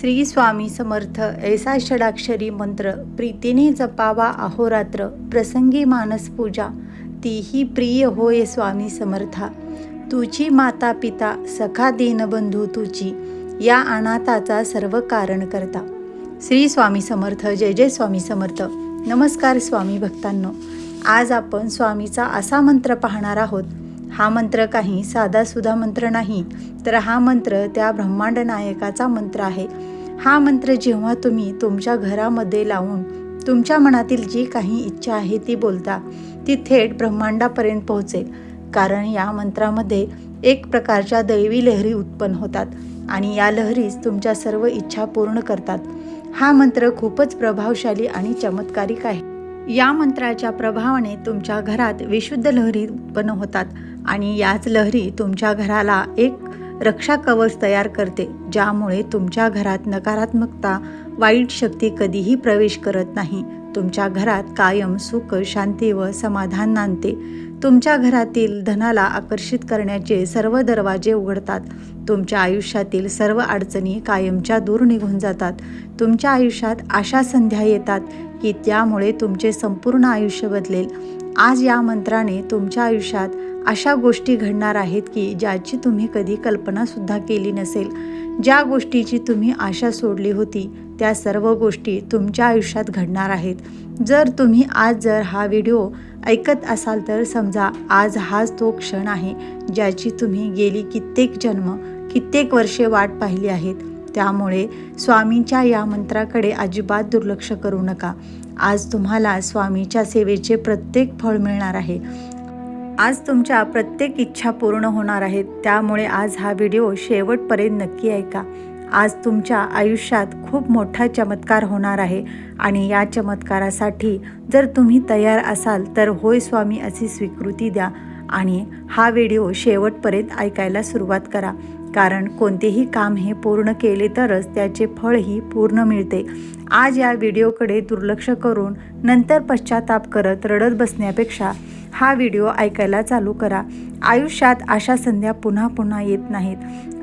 श्री स्वामी समर्थ ऐसा षडाक्षरी मंत्र प्रीतीने जपावा अहोरात्र प्रसंगी मानस पूजा तीही प्रिय होय स्वामी समर्था. तुझी माता पिता सखा दीनबंधू तुझी या अनाथाचा सर्व कारण करता. श्री स्वामी समर्थ जय जय स्वामी समर्थ. नमस्कार स्वामी भक्तांनो. आज आपण स्वामीचा असा मंत्र पाहणार आहोत हा मंत्र काही साधासुधा मंत्र नाही तर हा मंत्र त्या ब्रह्मांड नायकाचा मंत्र आहे. हा मंत्र जेव्हा तुम्ही तुमच्या घरामध्ये लावून तुमच्या मनातील जी काही इच्छा आहे ती बोलता ती थेट ब्रह्मांडापर्यंत पोहोचेल. कारण या मंत्रामध्ये एक प्रकारच्या दैवी लहरी उत्पन्न होतात आणि या लहरीच तुमच्या सर्व इच्छा पूर्ण करतात. हा मंत्र खूपच प्रभावशाली आणि चमत्कारिक आहे. या मंत्राच्या प्रभावाने तुमच्या घरात विशुद्ध लहरी उत्पन्न होतात. आणि याच लहरी तुमच्या घराला एक रक्षा कवच तयार करते ज्यामुळे तुमच्या घरात नकारात्मकता वाईट शक्ती कधीही प्रवेश करत नाही. तुमच्या घरात कायम सुख शांती व समाधान नांदते. तुमच्या घरातील धनाला आकर्षित करण्याचे सर्व दरवाजे उघडतात. तुमच्या आयुष्यातील सर्व अडचणी कायमच्या दूर निघून जातात. तुमच्या आयुष्यात अशा संध्या येतात की त्यामुळे तुमचे संपूर्ण आयुष्य बदलेल. आज या मंत्राने तुमच्या आयुष्यात अशा गोष्टी घडणार आहेत की ज्याची तुम्ही कधी कल्पनासुद्धा केली नसेल. ज्या गोष्टीची तुम्ही आशा सोडली होती त्या सर्व गोष्टी तुमच्या आयुष्यात घडणार आहेत. जर तुम्ही आज जर हा व्हिडिओ ऐकत असाल तर समजा आज हाच तो क्षण आहे ज्याची तुम्ही गेली कित्येक जन्म कित्येक वर्षे वाट पाहिली आहेत. त्यामुळे स्वामींच्या या मंत्राकडे अजिबात दुर्लक्ष करू नका. आज तुम्हाला स्वामीच्या सेवेचे प्रत्येक फळ मिळणार आहे. आज तुमच्या प्रत्येक इच्छा पूर्ण होणार आहेत त्यामुळे आज हा व्हिडिओ शेवटपर्यंत नक्की ऐका. आज तुमच्या आयुष्यात खूप मोठा चमत्कार होणार आहे आणि या चमत्कारासाठी जर तुम्ही तयार असाल तर होय स्वामी अशी स्वीकृती द्या आणि हा व्हिडिओ शेवटपर्यंत ऐकायला सुरुवात करा. कारण कोणतेही काम हे पूर्ण केले तरच त्याचे फळही पूर्ण मिळते. आज या व्हिडिओकडे दुर्लक्ष करून नंतर पश्चाताप करत रडत बसण्यापेक्षा हा व्हिडिओ ऐकायला चालू करा. आयुष्यात अशा संध्या पुन्हा पुन्हा येत नाहीत.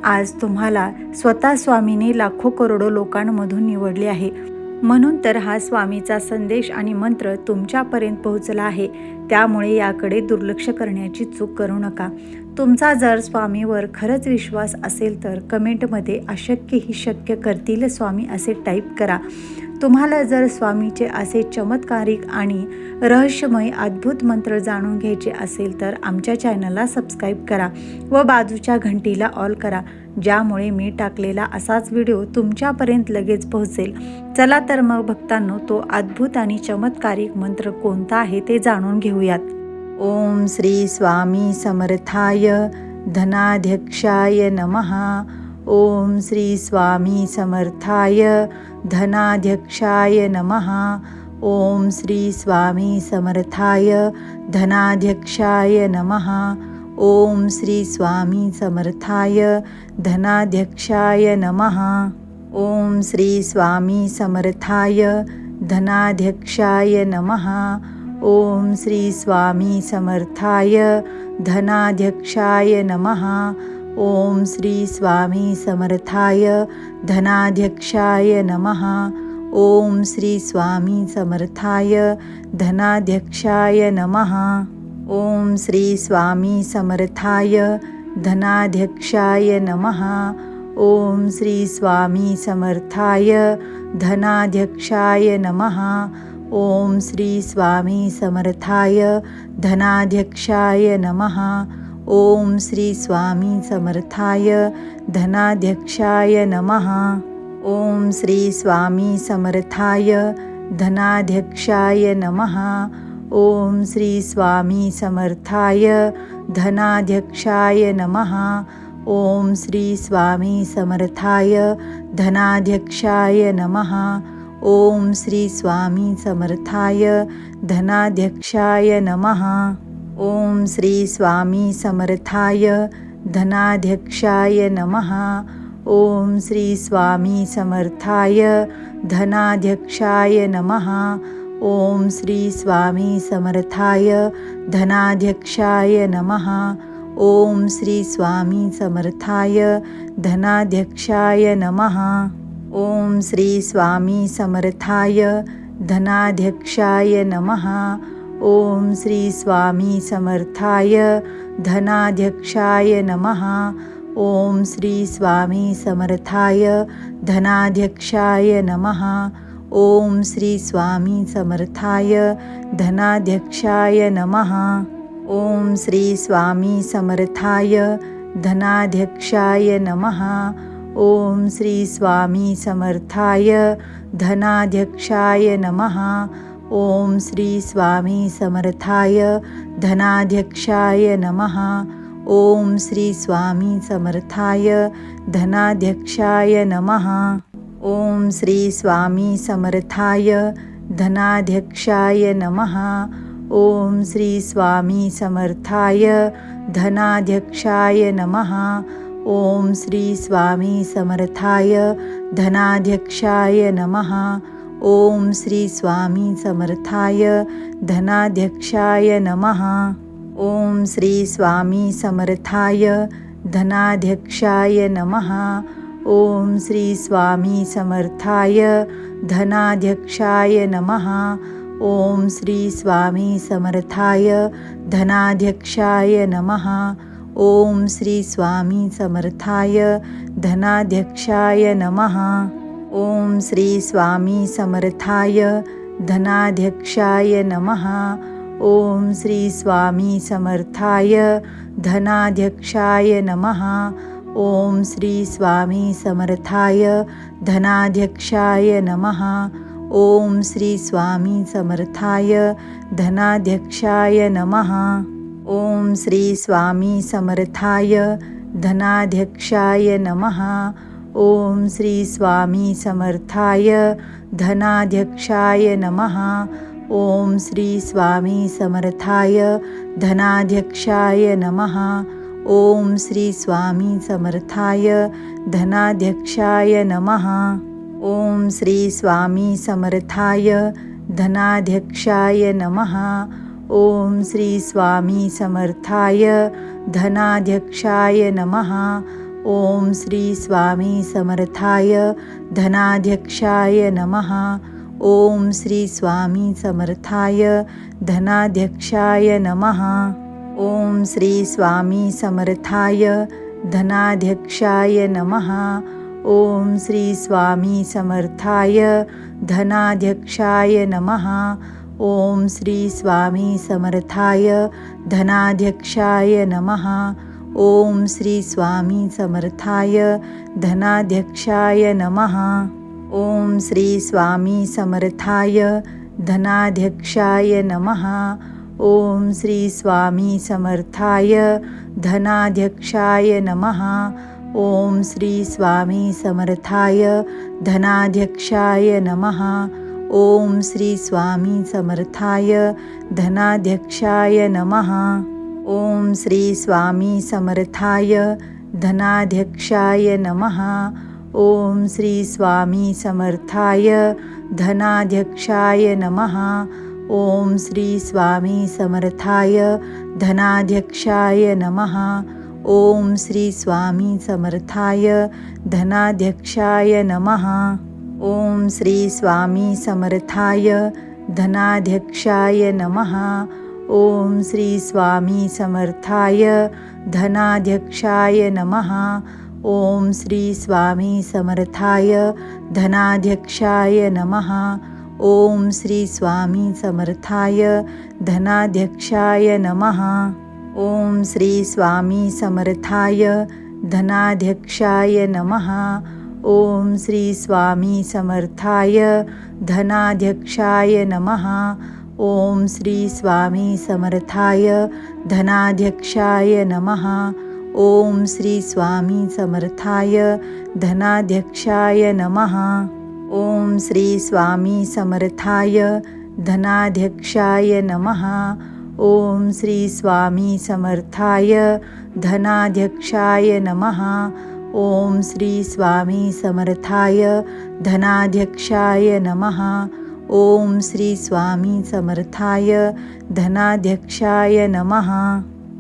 आज तुम्हाला स्वतः स्वामीने लाखो करोडो लोकांमधून निवडले आहे. म्हणून तर हा स्वामीचा संदेश आणि मंत्र तुमच्यापर्यंत पोहोचला आहे. त्यामुळे याकडे दुर्लक्ष करण्याची चूक करू नका. तुमचा जर स्वामीवर खरंच विश्वास असेल तर कमेंटमध्ये अशक्य ही शक्य करतील स्वामी असे टाईप करा. तुम्हाला जर स्वामीचे असे चमत्कारिक आणि रहस्यमय अद्भुत मंत्र जाणून घ्यायचे असेल तर आमच्या चॅनलला सबस्क्राईब करा व बाजूच्या घंटीला ऑल करा ज्यामुळे मी टाकलेला असाच व्हिडिओ तुमच्यापर्यंत लगेच पोहोचेल. चला तर मग भक्तांनो तो अद्भुत आणि चमत्कारिक मंत्र कोणता आहे ते जाणून घेऊयात. ओम श्री स्वामी समर्थाय धनाध्यक्षाय नमहा ओम श्री स्वामी समर्थाय धनाध्यक्षाय नमहा ओम श्री स्वामी समर्थाय धनाध्यक्षाय नमहा ओम श्री स्वामी समर्थाय धनाध्यक्षाय नमहा ओम श्री स्वामी समर्थाय धनाध्यक्षाय नमहा ओम श्री स्वामी समर्थाय धनाध्यक्षाय नमहा ओम श्री स्वामी समर्थाय धनाध्यक्षाय नमहा ओम श्री स्वामी समर्थाय धनाध्यक्षाय नमहा ओम श्री स्वामी समर्थाय धनाध्यक्षाय नमहा ओम श्री स्वामी समर्थाय धनाध्यक्षाय नमहा ओम श्री स्वामी समर्थाय धनाध्यक्षाय नमहा ओम श्री स्वामी समर्थाय धनाध्यक्षाय नमहा ओम श्री स्वामी समर्थाय धनाध्यक्षाय नमहा ओम श्री स्वामी समर्थाय धनाध्यक्षाय नमहा ओम श्री स्वामी समर्थाय धनाध्यक्षाय नमहा ओम श्री स्वामी समर्थाय धनाध्यक्षाय नमहा ओम श्री स्वामी समर्थाय धनाध्यक्षाय नमहा ओम श्री स्वामी समर्थाय धनाध्यक्षाय नमहा ओम श्री स्वामी समर्थाय धनाध्यक्षाय नमहा ओम श्री स्वामी समर्थाय धनाध्यक्षाय नमहा ओम श्री स्वामी समर्थाय धनाध्यक्षाय नमः। ओम श्री स्वामी समर्थाय धनाध्यक्षाय नमः। ओम श्री स्वामी समर्थाय धनाध्यक्षाय नमः। ओम श्री स्वामी समर्थाय धनाध्यक्षाय नमः। ओम श्री स्वामी समर्थाय धनाध्यक्षाय नमः। ओम श्री स्वामी समर्थाय धनाध्यक्षाय नमः। ओम श्री स्वामी समर्थाय धनाध्यक्षाय नमः। ओम श्री स्वामी समर्थाय धनाध्यक्षाय नमः। ओम श्री स्वामी समर्थाय धनाध्यक्षाय नमः। ओम श्री स्वामी समर्थाय धनाध्यक्षाय नमः। ओम श्री स्वामी समर्थाय धनाध्यक्षाय नमः। ओम श्री स्वामी समर्थाय धनाध्यक्षाय नमः। ओम श्री स्वामी समर्थाय धनाध्यक्षाय नमः। ओम श्री स्वामी समर्थाय धनाध्यक्षाय नमः। ओम श्री स्वामी समर्थाय धनाध्यक्षाय नमः। ओम श्री स्वामी समर्थाय धनाध्यक्षाय नमः. ओम श्री स्वामी समर्थाय धनाध्यक्षाय नमः. ओम श्री स्वामी समर्थाय धनाध्यक्षाय नमः. ओम श्री स्वामी समर्थाय धनाध्यक्षाय नमः. ओम श्री स्वामी समर्थाय धनाध्यक्षाय नमः. ओम श्री स्वामी समर्थाय धनाध्यक्षाय नमः। ओम श्री स्वामी समर्थाय धनाध्यक्षाय नमः। ओम श्री स्वामी समर्थाय धनाध्यक्षाय नमः। ओम श्री स्वामी समर्थाय धनाध्यक्षाय नमः। ओम श्री स्वामी समर्थाय धनाध्यक्षाय नमः। ओम श्री स्वामी समर्थाय धनाध्यक्षाय नमः। ओम श्री स्वामी समर्थाय धनाध्यक्षाय नमः। ओम श्री स्वामी समर्थाय धनाध्यक्षाय नमः। ओम श्री स्वामी समर्थाय धनाध्यक्षाय नमः। ओम श्री स्वामी समर्थाय धनाध्यक्षाय नमः। ओम श्री स्वामी समर्थाय धनाध्यक्षाय नमः। ओम श्री स्वामी समर्थाय धनाध्यक्षाय नमः। ओम श्री स्वामी समर्थाय धनाध्यक्षाय नमः। ओम श्री स्वामी समर्थाय धनाध्यक्षाय नमः। ओम श्री स्वामी समर्थाय धनाध्यक्षाय नमः। ओम श्री स्वामी समर्थाय धनाध्यक्षाय नमः. ओम श्री स्वामी समर्थाय धनाध्यक्षाय नमः. ओम श्री स्वामी समर्थाय धनाध्यक्षाय नमः. ओम श्री स्वामी समर्थाय धनाध्यक्षाय नमः. ओम श्री स्वामी समर्थाय धनाध्यक्षाय नमः. ओम श्री स्वामी समर्थाय धनाध्यक्षाय नमः। ओम श्री स्वामी समर्थाय धनाध्यक्षाय नमः। ओम श्री स्वामी समर्थाय धनाध्यक्षाय नमः। ओम श्री स्वामी समर्थाय धनाध्यक्षाय नमः। ओम श्री स्वामी समर्थाय धनाध्यक्षाय नमः। ओम श्री स्वामी समर्थाय धनाध्यक्षाय नमः। ओम श्री स्वामी समर्थाय धनाध्यक्षाय नमः। ओम श्री स्वामी समर्थाय धनाध्यक्षाय नमः। ओम श्री स्वामी समर्थाय धनाध्यक्षाय नमः। ओम श्री स्वामी समर्थाय धनाध्यक्षाय नमः। ओम श्री स्वामी समर्थाय धनाध्यक्षाय नमः। ओम श्री स्वामी समर्थाय धनाध्यक्षाय नमः।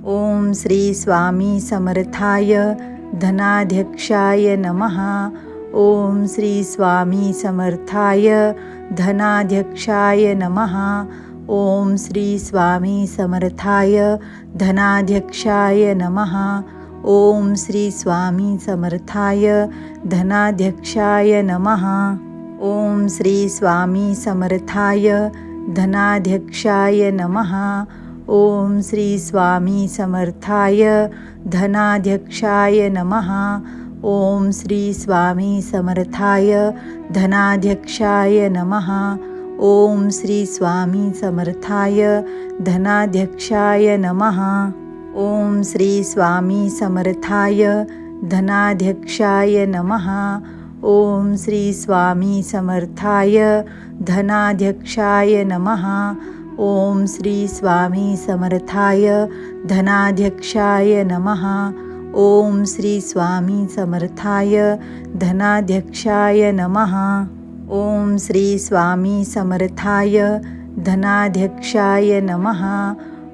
ओम श्री स्वामी समर्थाय धनाध्यक्षाय नमः। ओम श्री स्वामी समर्थाय धनाध्यक्षाय नमः। ओम श्री स्वामी समर्थाय धनाध्यक्षाय नमः। ओम श्री स्वामी समर्थाय धनाध्यक्षाय नमः। ओम श्री स्वामी समर्थाय धनाध्यक्षाय नमः। ओम श्री स्वामी समर्थाय धनाध्यक्षाय नमः। ओम श्री स्वामी समर्थाय धनाध्यक्षाय नमः। ओम श्री स्वामी समर्थाय धनाध्यक्षाय नमः। ओम श्री स्वामी समर्थाय धनाध्यक्षाय नमः। ओम श्री स्वामी समर्थाय धनाध्यक्षाय नमः। ओम श्री स्वामी समर्थाय धनाध्यक्षाय नमः। ओम श्री स्वामी समर्थाय धनाध्यक्षाय नमः। ओम श्री स्वामी समर्थाय धनाध्यक्षाय नमः।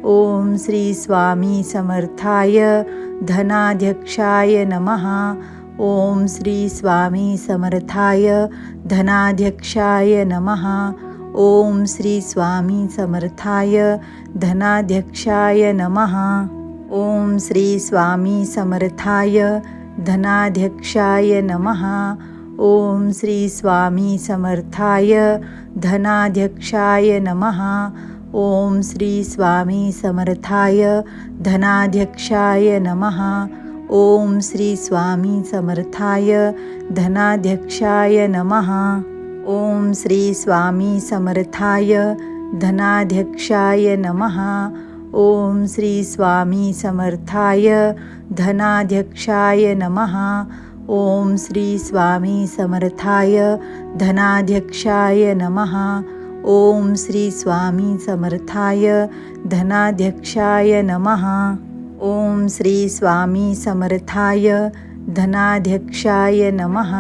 ओम श्री स्वामी समर्थाय धनाध्यक्षाय नमः। ओम श्री स्वामी समर्थाय धनाध्यक्षाय नमः। ओम श्री स्वामी समर्थाय धनाध्यक्षाय नमः। ओम श्री स्वामी समर्थाय धनाध्यक्षाय नमः। ओम श्री स्वामी समर्थाय धनाध्यक्षाय नमः। ओम श्री स्वामी समर्थाय धनाध्यक्षाय नमः. ओम श्री स्वामी समर्थाय धनाध्यक्षाय नमः. ओम श्री स्वामी समर्थाय धनाध्यक्षाय नमः. ओम श्री स्वामी समर्थाय धनाध्यक्षाय नमः. ओम श्री स्वामी समर्थाय धनाध्यक्षाय नमः. ओम श्री स्वामी समर्थाय धनाध्यक्षाय नमः। ओम श्री स्वामी समर्थाय धनाध्यक्षाय नमः।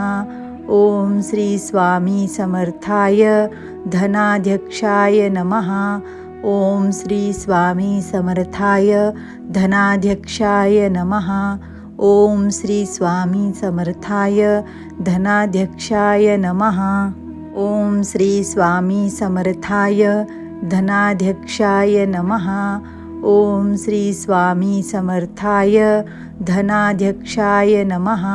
ओम श्री स्वामी समर्थाय धनाध्यक्षाय नमः। ओम श्री स्वामी समर्थाय धनाध्यक्षाय नमः। ओम श्री स्वामी समर्थाय धनाध्यक्षाय नमः। ओम श्री स्वामी समर्थाय धनाध्यक्षाय नमः। ओम श्री स्वामी समर्थाय धनाध्यक्षाय नमः।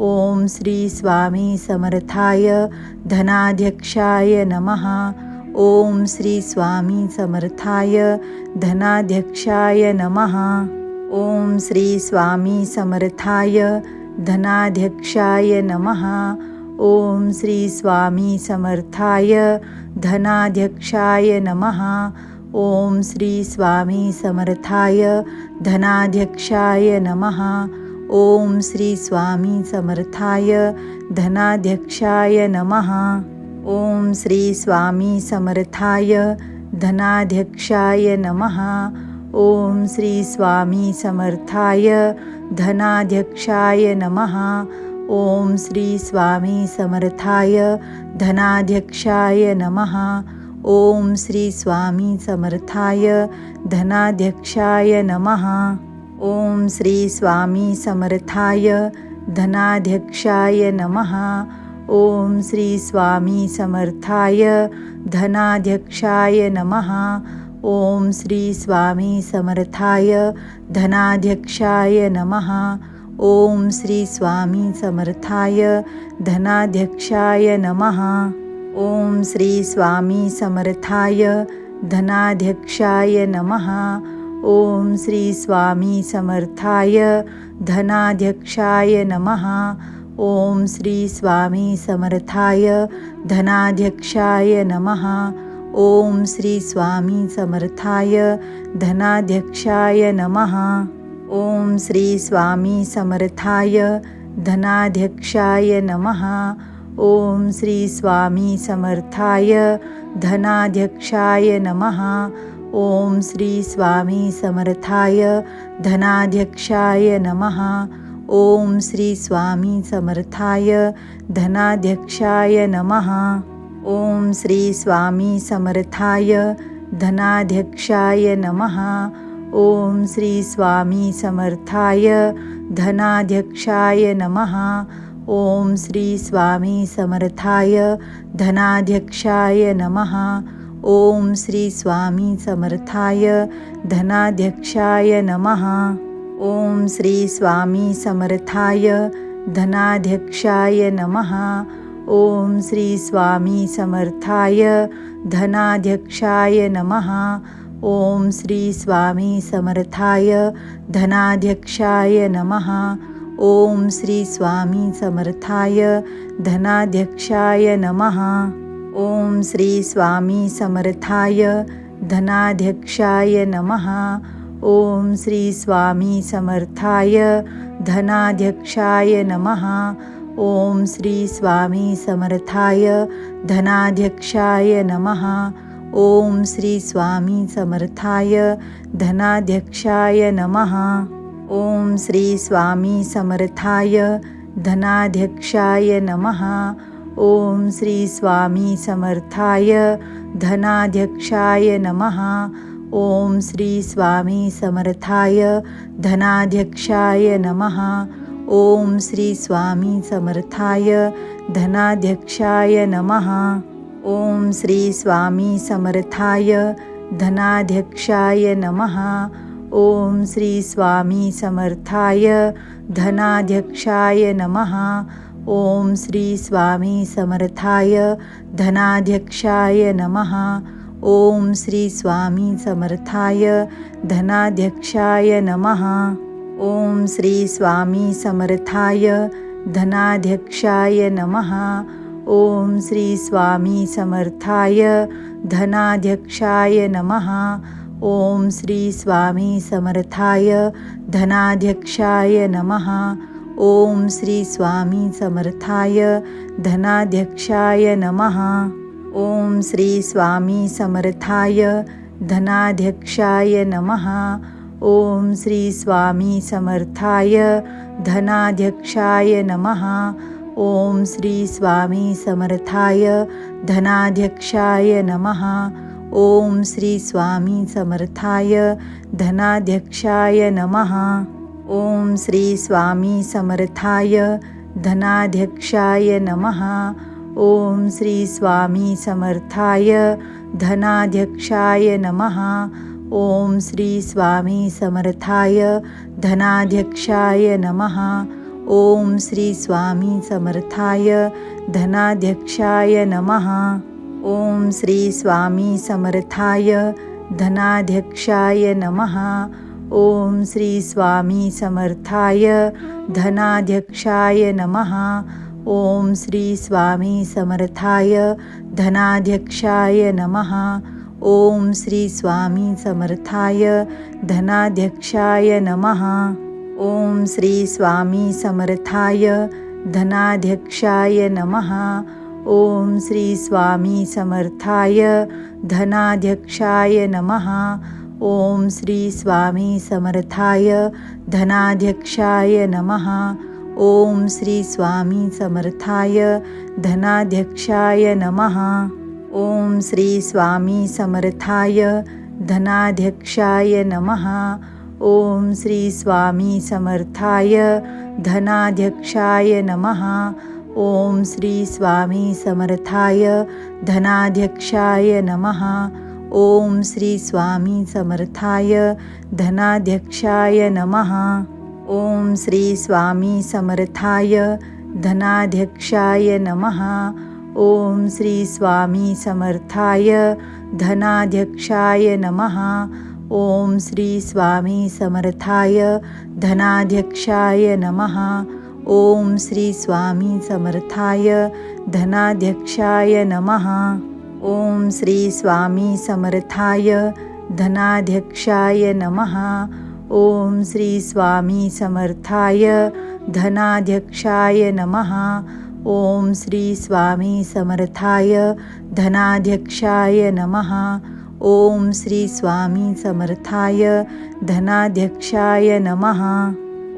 ओम श्री स्वामी समर्थाय धनाध्यक्षाय नमः। ओम श्री स्वामी समर्थाय धनाध्यक्षाय नमः। ओम श्री स्वामी समर्थाय धनाध्यक्षाय नमः। ओम श्री स्वामी समर्थाय धनाध्यक्षाय नमः। ओम श्री स्वामी समर्थाय धनाध्यक्षाय नमः। ओम श्री स्वामी समर्थाय धनाध्यक्षाय नमः। ओम श्री स्वामी समर्थाय धनाध्यक्षाय नमः। ओम श्री स्वामी समर्थाय धनाध्यक्षाय नमः। ओम श्री स्वामी समर्थाय धनाध्यक्षाय नमः। ओम श्री स्वामी समर्थाय धनाध्यक्षाय नमः। ओम श्री स्वामी समर्थाय धनाध्यक्षाय नमः। ओम श्री स्वामी समर्थाय धनाध्यक्षाय नमः। ओम श्री स्वामी समर्थाय धनाध्यक्षाय नमः। ओम श्री स्वामी समर्थाय धनाध्यक्षाय नमः. ओम श्री स्वामी समर्थाय धनाध्यक्षाय नमः. ओम श्री स्वामी समर्थाय धनाध्यक्षाय नमः. ओम श्री स्वामी समर्थाय धनाध्यक्षाय नमः. ओम श्री स्वामी समर्थाय धनाध्यक्षाय नमः. ओम श्री स्वामी समर्थाय धनाध्यक्षाय नमः। ओम श्री स्वामी समर्थाय धनाध्यक्षाय नमः। ओम श्री स्वामी समर्थाय धनाध्यक्षाय नमः। ओम श्री स्वामी समर्थाय धनाध्यक्षाय नमः। ओम श्री स्वामी समर्थाय धनाध्यक्षाय नमः। ओम श्री स्वामी समर्थाय धनाध्यक्षाय नमः। ओम श्री स्वामी समर्थाय धनाध्यक्षाय नमः। ओम श्री स्वामी समर्थाय धनाध्यक्षाय नमः। ओम श्री स्वामी समर्थाय धनाध्यक्षाय नमः। ओम श्री स्वामी समर्थाय धनाध्यक्षाय नमः। ओम श्री स्वामी समर्थाय धनाध्यक्षाय नमः. ओम श्री स्वामी समर्थाय धनाध्यक्षाय नमः. ओम श्री स्वामी समर्थाय धनाध्यक्षाय नमः. ओम श्री स्वामी समर्थाय धनाध्यक्षाय नमः. ओम श्री स्वामी समर्थाय धनाध्यक्षाय नमः. ओम श्री स्वामी समर्थाय धनाध्यक्षाय नमः। ओम श्री स्वामी समर्थाय धनाध्यक्षाय नमः। ओम श्री स्वामी समर्थाय धनाध्यक्षाय नमः। ओम श्री स्वामी समर्थाय धनाध्यक्षाय नमः। ओम श्री स्वामी समर्थाय धनाध्यक्षाय नमः। ओम श्री स्वामी समर्थाय धनाध्यक्षाय नमः. ओम श्री स्वामी समर्थाय धनाध्यक्षाय नमः. ओम श्री स्वामी समर्थाय धनाध्यक्षाय नमः. ओम श्री स्वामी समर्थाय धनाध्यक्षाय नमः. ओम श्री स्वामी समर्थाय धनाध्यक्षाय नमः. ओम श्री स्वामी समर्थाय धनाध्यक्षाय नमः। ओम श्री स्वामी समर्थाय धनाध्यक्षाय नमः। ओम श्री स्वामी समर्थाय धनाध्यक्षाय नमः। ओम श्री स्वामी समर्थाय धनाध्यक्षाय नमः। ओम श्री स्वामी समर्थाय धनाध्यक्षाय नमः। ओम श्री स्वामी समर्थाय धनाध्यक्षाय नमः। ओम श्री स्वामी समर्थाय धनाध्यक्षाय नमः। ओम श्री स्वामी समर्थाय धनाध्यक्षाय नमः। ओम श्री स्वामी समर्थाय धनाध्यक्षाय नमः। ओम श्री स्वामी समर्थाय धनाध्यक्षाय नमः। ओम श्री स्वामी समर्थाय धनाध्यक्षाय नमः। ओम श्री स्वामी समर्थाय धनाध्यक्षाय नमः। ओम श्री स्वामी समर्थाय धनाध्यक्षाय नमः। ओम श्री स्वामी समर्थाय धनाध्यक्षाय नमः। ओम श्री स्वामी समर्थाय धनाध्यक्षाय नमः। ओम श्री स्वामी समर्थाय धनाध्यक्षाय नमः। ओम श्री स्वामी समर्थाय धनाध्यक्षाय नमः। ओम श्री स्वामी समर्थाय धनाध्यक्षाय नमः। ओम श्री स्वामी समर्थाय धनाध्यक्षाय नमः। ओम श्री स्वामी समर्थाय धनाध्यक्षाय नमः। ओम श्री स्वामी समर्थाय धनाध्यक्षाय नमः. ओम श्री स्वामी समर्थाय धनाध्यक्षाय नमः. ओम श्री स्वामी समर्थाय धनाध्यक्षाय नमः. ओम श्री स्वामी समर्थाय धनाध्यक्षाय नमः. ओम श्री स्वामी समर्थाय धनाध्यक्षाय नमः. ओम श्री स्वामी समर्थाय धनाध्यक्षाय नमः। ओम श्री स्वामी समर्थाय धनाध्यक्षाय नमः। ओम श्री स्वामी समर्थाय धनाध्यक्षाय नमः। ओम श्री स्वामी समर्थाय धनाध्यक्षाय नमः। ओम श्री स्वामी समर्थाय धनाध्यक्षाय नमः। ओम श्री स्वामी समर्थाय धनाध्यक्षाय नमः.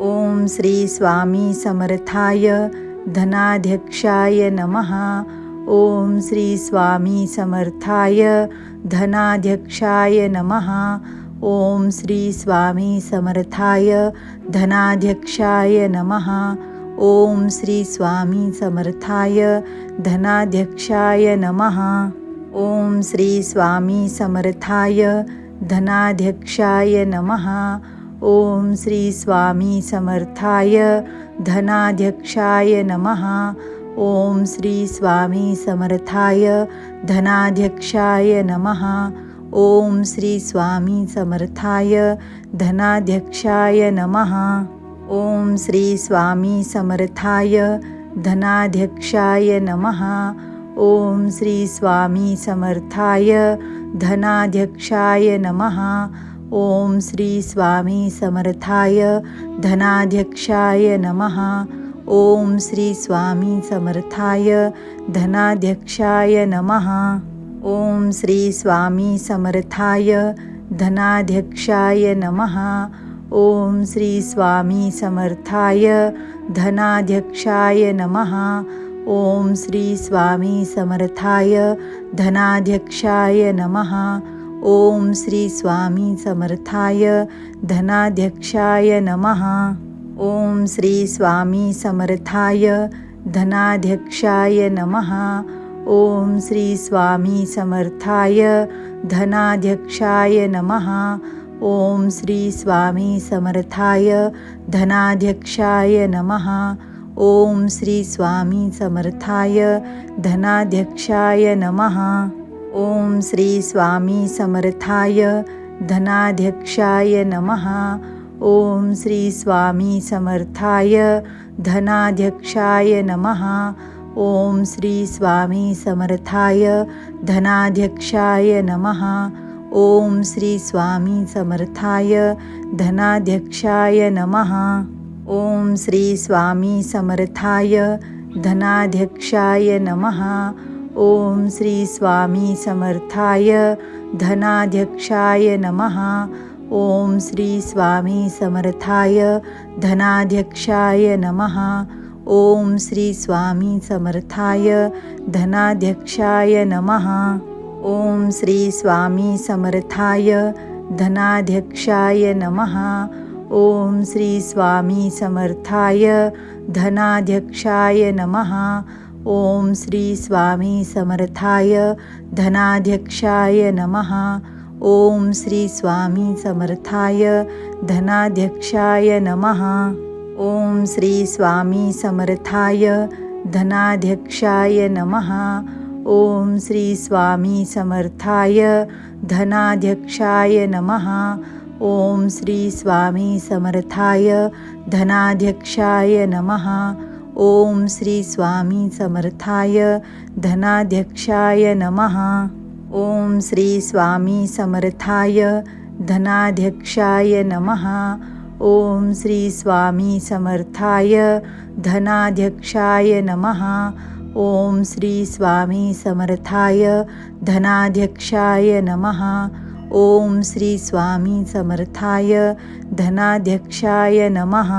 ओम श्री स्वामी समर्थाय धनाध्यक्षाय नमः. ओम श्री स्वामी समर्थाय धनाध्यक्षाय नमः. ओम श्री स्वामी समर्थाय धनाध्यक्षाय नमः. ओम श्री स्वामी समर्थाय धनाध्यक्षाय नमः. ओम श्री स्वामी समर्थाय धनाध्यक्षाय नमः। ओम श्री स्वामी समर्थाय धनाध्यक्षाय नमः। ओम श्री स्वामी समर्थाय धनाध्यक्षाय नमः। ओम श्री स्वामी समर्थाय धनाध्यक्षाय नमः। ओम श्री स्वामी समर्थाय धनाध्यक्षाय नमः। ओम श्री स्वामी समर्थाय धनाध्यक्षाय नमः। ओम श्री स्वामी समर्थाय धनाध्यक्षाय नमः। ओम श्री स्वामी समर्थाय धनाध्यक्षाय नमः। ओम श्री स्वामी समर्थाय धनाध्यक्षाय नमः। ओम श्री स्वामी समर्थाय धनाध्यक्षाय नमः। ओम श्री स्वामी समर्थाय धनाध्यक्षाय नमः। ओम श्री स्वामी समर्थाय धनाध्यक्षाय नमः। ओम श्री स्वामी समर्थाय धनाध्यक्षाय नमः। ओम श्री स्वामी समर्थाय धनाध्यक्षाय नमः। ओम श्री स्वामी समर्थाय धनाध्यक्षाय नमः। ओम श्री स्वामी समर्थाय धनाध्यक्षाय नमः। ओम श्री स्वामी समर्थाय धनाध्यक्षाय नमः। ओम श्री स्वामी समर्थाय धनाध्यक्षाय नमः। ओम श्री स्वामी समर्थाय धनाध्यक्षाय नमः। ओम श्री स्वामी समर्थाय धनाध्यक्षाय नमः। ओम श्री स्वामी समर्थाय धनाध्यक्षाय नमः। ओम श्री स्वामी समर्थाय धनाध्यक्षाय नमः। ओम श्री स्वामी समर्थाय धनाध्यक्षाय नमः। ओम श्री स्वामी समर्थाय धनाध्यक्षाय नमः। ओम श्री स्वामी समर्थाय धनाध्यक्षाय नमः। ओम श्री स्वामी समर्थाय धनाध्यक्षाय नमः। ओम श्री स्वामी समर्थाय धनाध्यक्षाय नमः। ओम श्री स्वामी समर्थाय धनाध्यक्षाय नमः। ओम श्री स्वामी समर्थाय धनाध्यक्षाय नमः। ओम श्री स्वामी समर्थाय धनाध्यक्षाय नमः। ओम श्री स्वामी समर्थाय धनाध्यक्षाय नमः। ओम श्री स्वामी समर्थाय धनाध्यक्षाय नमः। ओम श्री स्वामी समर्थाय धनाध्यक्षाय नमः। ओम श्री स्वामी समर्थाय धनाध्यक्षाय नमः। ओम श्री स्वामी समर्थाय धनाध्यक्षाय नमः। ओम श्री स्वामी समर्थाय धनाध्यक्षाय नमः.